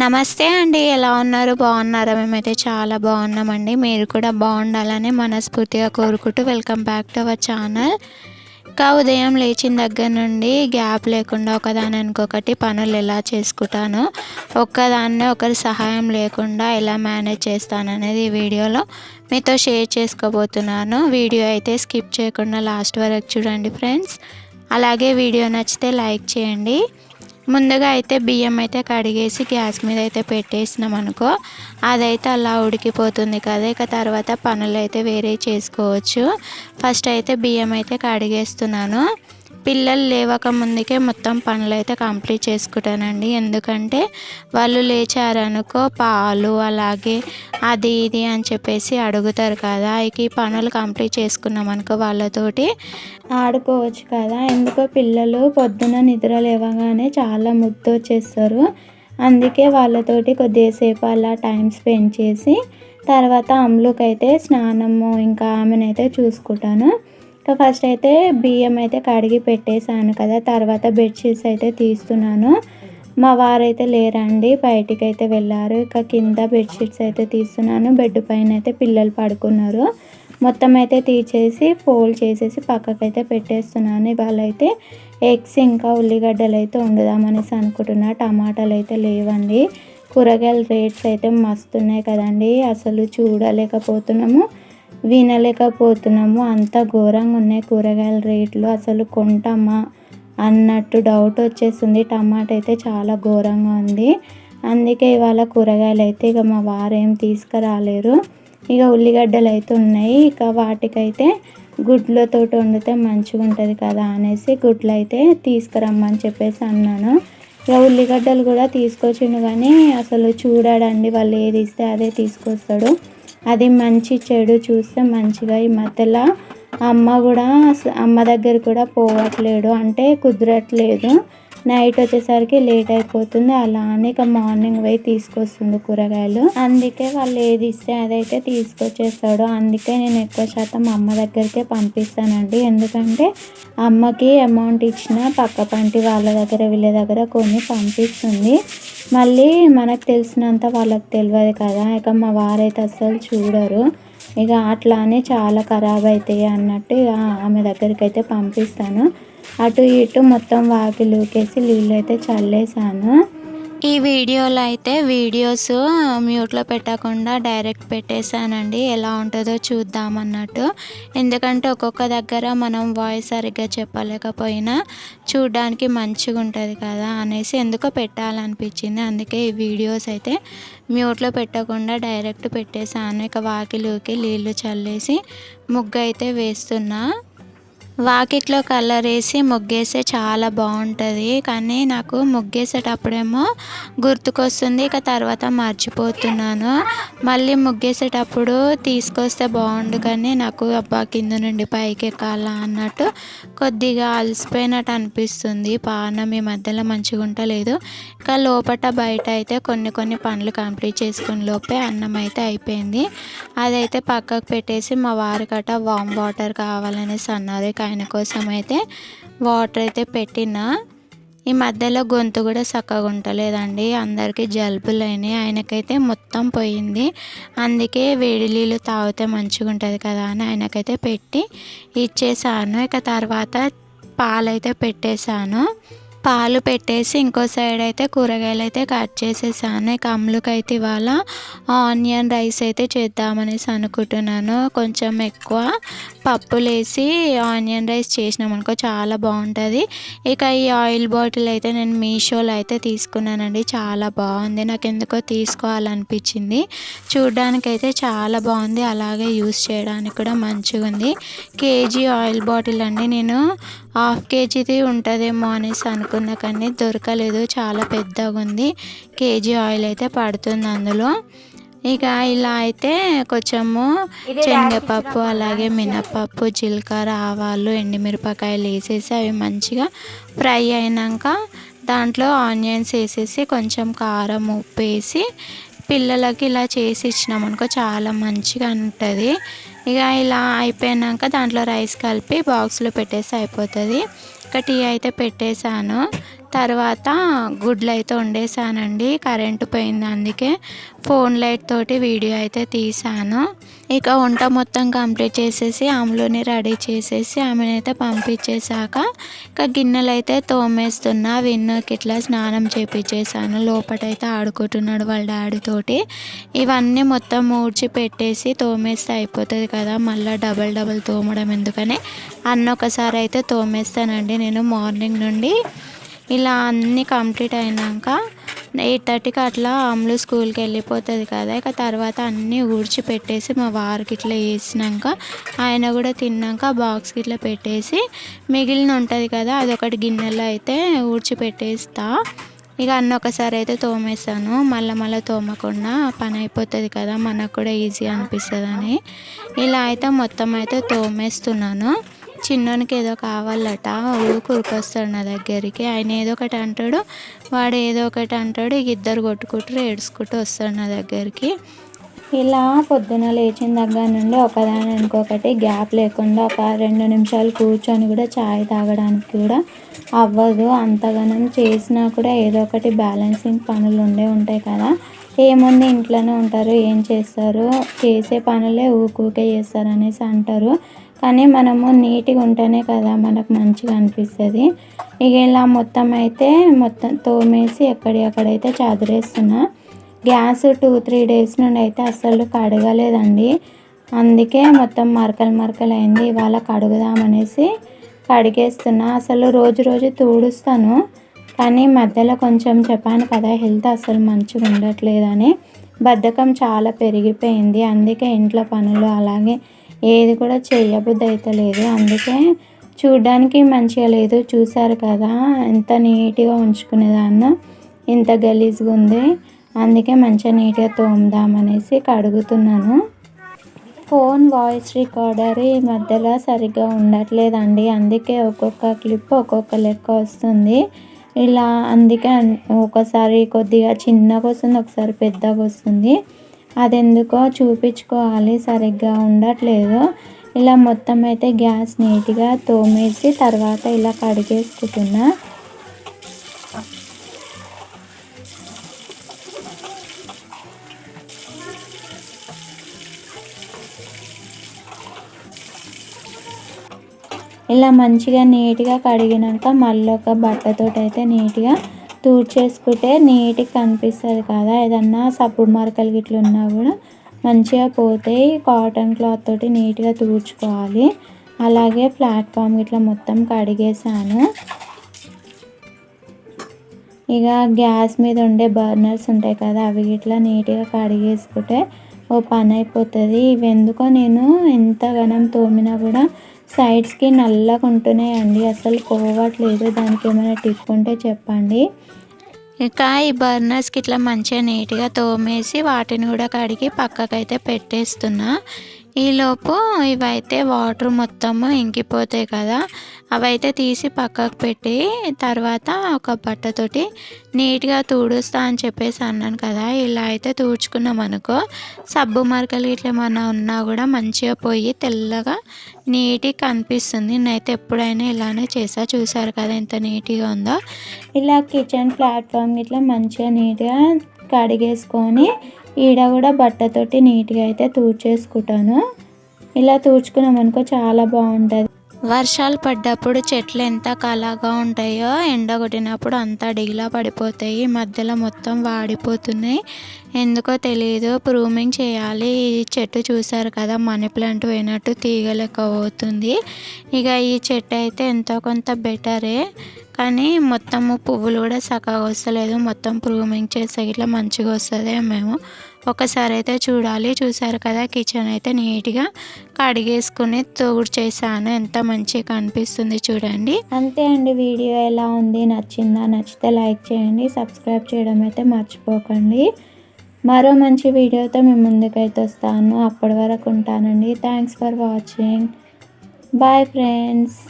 నమస్తే అండి ఎలా ఉన్నారు? బాగున్నారా? మేమైతే చాలా బాగున్నామండి. మీరు కూడా బాగుండాలని మనస్ఫూర్తిగా కోరుకుంటూ welcome back to our channel. ఇంకా ఉదయం లేచిన దగ్గర నుండి గ్యాప్ లేకుండా ఒకదాని ఇంకొకటి పనులు ఎలా చేసుకుంటాను ఒక్కదాన్నే ఒకరి సహాయం లేకుండా ఎలా మేనేజ్ చేస్తాను అనేది ఈ వీడియోలో మీతో షేర్ చేసుకోబోతున్నాను. వీడియో అయితే స్కిప్ చేయకుండా లాస్ట్ వరకు చూడండి ఫ్రెండ్స్. అలాగే వీడియో నచ్చితే లైక్ చేయండి. ముందుగా అయితే బియ్యం అయితే కడిగేసి గ్యాస్ మీద అయితే పెట్టేసినాం అనుకో అదైతే అలా ఉడికిపోతుంది కదా. ఇక తర్వాత పనులు అయితే వేరే చేసుకోవచ్చు. ఫస్ట్ అయితే బియ్యం అయితే కడిగేస్తున్నాను. పిల్లలు లేవక ముందుకే మొత్తం పనులు అయితే కంప్లీట్ చేసుకుంటానండి. ఎందుకంటే వాళ్ళు లేచారనుకో పాలు అలాగే అది ఇది అని చెప్పేసి అడుగుతారు కదా. ఈ పనులు కంప్లీట్ చేసుకున్నాం అనుకో వాళ్ళతోటి ఆడుకోవచ్చు కదా. ఎందుకో పిల్లలు పొద్దున నిద్ర లేవగానే చాలా ముద్దు వచ్చేస్తారు. అందుకే వాళ్ళతోటి కొద్దిసేపు అలా టైం స్పెండ్ చేసి తర్వాత అమ్ములకైతే స్నానము ఇంకా ఆమెనైతే చూసుకుంటాను. ఇంకా ఫస్ట్ అయితే బియ్యం అయితే కడిగి పెట్టేశాను కదా తర్వాత బెడ్షీట్స్ అయితే తీస్తున్నాను. మా వారైతే లేరండి బయటికి అయితే వెళ్ళారు. ఇక కింద బెడ్షీట్స్ అయితే తీస్తున్నాను బెడ్ పైన అయితే పిల్లలు పడుకున్నారు. మొత్తం అయితే తీసేసి ఫోల్డ్ చేసేసి పక్కకైతే పెట్టేస్తున్నాను. ఇవాళ అయితే ఎగ్స్ ఇంకా ఉల్లిగడ్డలు అయితే వండుదామనేసి అనుకుంటున్నా. టమాటాలు అయితే లేవండి. కూరగాయల రేట్స్ అయితే మస్తున్నాయి కదండి. అసలు చూడలేకపోతున్నాము. వినలేకపోతున్నాము. అంత ఘోరంగా ఉన్నాయి కూరగాయల రేట్లు. అసలు కొంటామా అన్నట్టు డౌట్ వచ్చేస్తుంది టమాటా అయితే చాలా ఘోరంగా ఉంది. అందుకే ఇవాళ కూరగాయలు అయితే ఇక మా వారు ఏం తీసుకురాలేరు. ఇక ఉల్లిగడ్డలు అయితే ఉన్నాయి. ఇక వాటికైతే గుడ్లతో వండితే మంచిగా ఉంటుంది కదా అనేసి గుడ్లు అయితే తీసుకురమ్మని చెప్పేసి అన్నాను. ఇక ఉల్లిగడ్డలు కూడా తీసుకొచ్చిండు కానీ అసలు చూడాడండి వాళ్ళు ఏది ఇస్తే అదే తీసుకొస్తాడు. అది మంచి చెడు చూస్తే మంచిగా ఈ మధ్యలో అమ్మ కూడా అమ్మ దగ్గర కూడా పోవట్లేడు. అంటే కుదరట్లేదు. నైట్ వచ్చేసరికి లేట్ అయిపోతుంది. అలా అని ఇక మార్నింగ్ పోయి తీసుకొస్తుంది కూరగాయలు. అందుకే వాళ్ళు ఏది ఇస్తే అదైతే తీసుకొచ్చేస్తాడు. అందుకే నేను ఎక్కువ శాతం అమ్మ దగ్గరికే పంపిస్తానండి. ఎందుకంటే అమ్మకి అమౌంట్ ఇచ్చిన పక్క పంటి వాళ్ళ దగ్గర వీళ్ళ దగ్గర కొన్ని పంపిస్తుంది. మళ్ళీ మనకు తెలిసినంత వాళ్ళకి తెలియదు కదా. ఇక మా వారైతే అస్సలు చూడరు. ఇక అట్లానే చాలా ఖరాబ్ అవుతాయి అన్నట్టు ఇక ఆమె దగ్గరికి అయితే పంపిస్తాను. అటు ఇటు మొత్తం వాకిలుకేసి నీళ్ళు అయితే చల్లేసాను ఈ వీడియోలో అయితే వీడియోస్ మ్యూట్లో పెట్టకుండా డైరెక్ట్ పెట్టేశానండి. ఎలా ఉంటుందో చూద్దామన్నట్టు. ఎందుకంటే ఒక్కొక్క దగ్గర మనం వాయిస్ సరిగ్గా చెప్పలేకపోయినా చూడడానికి మంచిగా ఉంటుంది కదా అనేసి ఎందుకో పెట్టాలనిపించింది. అందుకే ఈ వీడియోస్ అయితే మ్యూట్లో పెట్టకుండా డైరెక్ట్ పెట్టేశాను. ఇక వాకిలుకి నీళ్ళు చల్లేసి ముగ్గు అయితే వేస్తున్నా. వాకిట్లో కలర్ వేసి ముగ్గేస్తే చాలా బాగుంటుంది. కానీ నాకు ముగ్గేసేటప్పుడేమో గుర్తుకొస్తుంది. ఇక తర్వాత మర్చిపోతున్నాను. మళ్ళీ ముగ్గేసేటప్పుడు తీసుకొస్తే బాగుండు కానీ నాకు అబ్బా కింద నుండి పైకి ఎక్కాలా అన్నట్టు కొద్దిగా అలసిపోయినట్టు అనిపిస్తుంది. పానం ఈ మధ్యలో మంచిగా ఉంటలేదు ఇంకా లోపల బయట అయితే కొన్ని కొన్ని పనులు కంప్లీట్ చేసుకుని లోపే అన్నం అయితే అయిపోయింది. అదైతే పక్కకు పెట్టేసి మా వారి గట వామ్ వాటర్ కావాలనేసి అన్నారు. ఆయన కోసం అయితే వాటర్ అయితే పెట్టిన ఈ మధ్యలో గొంతు కూడా చక్కగా ఉండలేదండి అందరికీ జలుబులు అయినాయి ఆయనకైతే మొత్తం పోయింది. అందుకే వేడి నీళ్ళు తాగితే మంచిగా ఉంటుంది కదా అని ఆయనకైతే పెట్టి ఇచ్చేసాను. ఇక తర్వాత పాలైతే పెట్టేశాను. పాలు పెట్టేసి ఇంకో సైడ్ అయితే కూరగాయలు అయితే కట్ చేసేసాను. ఇక అమ్ములకైతే ఇవాళ ఆనియన్ రైస్ అయితే చేద్దామనేసి అనుకుంటున్నాను. కొంచెం ఎక్కువ పప్పులు వేసి ఆనియన్ రైస్ చేసినాం అనుకో చాలా బాగుంటుంది. ఇక ఈ ఆయిల్ బాటిల్ అయితే నేను మీషోలో అయితే తీసుకున్నానండి. చాలా బాగుంది. నాకు ఎందుకో తీసుకోవాలనిపించింది. చూడ్డానికి అయితే చాలా బాగుంది. అలాగే యూస్ చేయడానికి కూడా మంచిగా ఉంది కేజీ ఆయిల్ బాటిల్ అండి నేను. హాఫ్ కేజీది ఉంటుందేమో అనేసి అనుకున్నా కానీ దొరకలేదు. చాలా పెద్దగా ఉంది. కేజీ ఆయిల్ అయితే పడుతుంది అందులో. ఇక ఇలా అయితే కొంచెము శనగపప్పు అలాగే మినపప్పు జీలకర్ర ఆవాలు ఎండుమిరపకాయలు వేసేసి అవి మంచిగా ఫ్రై అయినాక దాంట్లో ఆనియన్స్ వేసేసి కొంచెం కారం ఉప్పు వేసి పిల్లలకి ఇలా చేసి ఇచ్చినాం అనుకో చాలా మంచిగా ఉంటుంది. ఇక ఇలా అయిపోయాక దాంట్లో రైస్ కలిపి బాక్స్లో పెట్టేసి అయిపోతుంది. ఇక టీ అయితే పెట్టేశాను. తర్వాత గుడ్లు అయితే వండేసానండి కరెంటు పోయింది అందుకే ఫోన్ లైట్ తోటి వీడియో అయితే తీసాను ఇక వంట మొత్తం కంప్లీట్ చేసేసి ఆమెలోని రెడీ చేసేసి ఆమెనైతే పంపించేశాక ఇక గిన్నెలు అయితే తోమేస్తున్నా విన్నోకి ఇట్లా స్నానం చేపించేసాను లోపటైతే ఆడుకుంటున్నాడు వాళ్ళ డాడీతోటి ఇవన్నీ మొత్తం ఊడ్చి పెట్టేసి తోమేస్తే అయిపోతుంది కదా మళ్ళీ డబల్ డబల్ తోమడం ఎందుకని? అన్న ఒకసారి అయితే తోమేస్తానండి నేను మార్నింగ్ నుండి. ఇలా అన్నీ కంప్లీట్ అయినాక ఎయిట్ థర్టీకి అట్లా అమ్ములు స్కూల్కి వెళ్ళిపోతుంది కదా. ఇక తర్వాత అన్నీ ఊడ్చి పెట్టేసి మా వారికి ఇట్లా వేసినాక ఆయన కూడా తిన్నాక బాక్స్కి ఇట్లా పెట్టేసి మిగిలిన ఉంటుంది కదా అదొకటి గిన్నెలో అయితే ఊడ్చి పెట్టేస్తా ఇక అన్న ఒకసారి అయితే తోమేస్తాను. మళ్ళీ మళ్ళీ తోమకుండా పని అయిపోతుంది కదా మనకు కూడా ఈజీ అనిపిస్తుంది అని ఇలా అయితే మొత్తం అయితే తోమేస్తున్నాను. చిన్నోనికి ఏదో కావాలట ఊరుకొస్తాడు నా దగ్గరికి. ఆయన ఏదో ఒకటి అంటాడు వాడు ఏదో ఒకటి అంటాడు ఇక ఇద్దరు కొట్టుకుంటూ ఏడుచుకుంటూ వస్తాడు నా దగ్గరికి. ఇలా పొద్దున లేచిన దగ్గర నుండి ఒకదాని ఇంకొకటి గ్యాప్ లేకుండా ఒక రెండు నిమిషాలు కూర్చొని కూడా చాయ్ తాగడానికి కూడా అవ్వదు. అంతగానం చేసినా కూడా ఏదో ఒకటి బ్యాలెన్సింగ్ పనులు ఉండే ఉంటాయి కదా. ఏముంది ఇంట్లోనే ఉంటారు ఏం చేస్తారు? చేసే పనులే ఊకూకే చేస్తారు అనేసి అంటారు. కానీ మనము నీట్గా ఉంటేనే కదా మనకు మంచిగా అనిపిస్తుంది. ఇక ఇలా మొత్తం అయితే మొత్తం తోమేసి ఎక్కడి అక్కడైతే చదిరేస్తున్నా గ్యాస్ టూ త్రీ డేస్ నుండి అయితే అస్సలు కడగలేదండి. అందుకే మొత్తం మరకలు మరకలు అయింది. ఇవాళ కడుగుదామనేసి కడిగేస్తున్నా. అసలు రోజు రోజు తూడుస్తాను. కానీ మధ్యలో కొంచెం చెప్పాను కదా హెల్త్ అసలు మంచిగా ఉండట్లేదని. బద్ధకం చాలా పెరిగిపోయింది. అందుకే ఇంట్లో పనులు అలాగే ఏది కూడా చేయబుద్ధి అయితే లేదు అందుకే చూడ్డానికి మంచిగా లేదు. చూసారు కదా ఎంత నీట్గా ఉంచుకునేదాన్ని ఇంత గలీజ్గా ఉంది అందుకే మంచిగా నీట్గా తోముదామనేసి కడుగుతున్నాను. ఫోన్ వాయిస్ రికార్డర్ ఈ మధ్యలో సరిగ్గా ఉండట్లేదండి. అందుకే ఒక్కొక్క క్లిప్ ఒక్కొక్క లెక్క వస్తుంది. ఇలా అందుకే ఒకసారి కొద్దిగా చిన్నగా వస్తుంది ఒకసారి పెద్దగా వస్తుంది. అది ఎందుకో చూపించుకోవాలి సరిగ్గా ఉండట్లేదు. ఇలా మొత్తం అయితే గ్యాస్ నీట్గా తోమేసి తర్వాత ఇలా కడిగేసుకుంటున్నా. ఇలా మంచిగా నీట్గా కడిగినాక మళ్ళీ ఒక బట్టతోటి అయితే నీట్గా తూడ్చేసుకుంటే నీట్గా కనిపిస్తుంది కదా. ఏదన్నా సబ్బు మరకలు గిట్ల ఉన్నా కూడా మంచిగా పోతాయి కాటన్ క్లాత్ తోటి నీట్గా తూడ్చుకోవాలి. అలాగే ప్లాట్ఫామ్ ఇట్లా మొత్తం కడిగేసాను ఇక గ్యాస్ మీద ఉండే బర్నర్స్ ఉంటాయి కదా అవి ఇట్లా నీట్గా కడిగేసుకుంటే ఓ పని అయిపోతుంది ఇవి ఎందుకో నేను ఎంత ఘనం తోమినా కూడా సైడ్స్కి నల్లగా ఉంటున్నాయండి. అసలు పోవట్లేదు. దానికి ఏమైనా టిప్ ఉంటే చెప్పండి. ఇక ఈ బర్నర్స్కి ఇట్లా మంచిగా నీట్గా తోమేసి వాటిని కూడా కడిగి పక్కకైతే పెట్టేస్తున్నా. ఈలోపు ఇవైతే వాటర్ మొత్తము ఇంకిపోతాయి కదా. అవైతే తీసి పక్కకు పెట్టి తర్వాత ఒక బట్టతోటి నీట్గా తుడుస్తా అని చెప్పేసి అన్నాను కదా. ఇలా అయితే తుడుచుకున్నాం అనుకో సబ్బు మరకలు ఇట్లా ఏమైనా ఉన్నా కూడా మంచిగా పోయి తెల్లగా నీట్గా కనిపిస్తుంది. నేనైతే ఎప్పుడైనా ఇలానే చేసా. చూసారు కదా ఎంత నీట్గా ఉందో. ఇలా కిచెన్ ప్లాట్ఫామ్ ఇట్లా మంచిగా నీట్గా కడిగేసుకొని ఈడ కూడా బట్టతోటి నీట్గా అయితే తూడ్చేసుకుంటాను. ఇలా తూడ్చుకున్నాం అనుకో చాలా బాగుంటుంది. వర్షాలు పడ్డప్పుడు చెట్లు ఎంత కళగా ఉంటాయో ఎండ కొట్టినప్పుడు అంతా డిగిలా పడిపోతాయి. మధ్యలో మొత్తం వాడిపోతున్నాయి. ఎందుకో తెలియదు ప్రూమింగ్ చేయాలి. ఈ చెట్టు చూసారు కదా మనీ ప్లాంట్ పోయినట్టు తీగలెక్క పోతుంది ఇక ఈ చెట్టు అయితే ఎంతో కొంత బెటరే. కానీ మొత్తము పువ్వులు కూడా చక్కగా వస్తలేదు. మొత్తం ప్రూమింగ్ చేస్తే ఇట్లా మంచిగా వస్తుంది మేము ఒకసారి అయితే చూడాలి. చూసారు కదా కిచెన్ అయితే నీట్గా కడిగేసుకుని తోడు చేశాను. ఎంత మంచిగా కనిపిస్తుంది చూడండి. అంతే అండి వీడియో ఎలా ఉంది నచ్చిందా నచ్చితే లైక్ చేయండి సబ్స్క్రైబ్ చేయడం అయితే మర్చిపోకండి. మరో మంచి వీడియోతో మేము ముందుకైతే వస్తాను. అప్పటి వరకు ఉంటానండి. Thanks for watching bye friends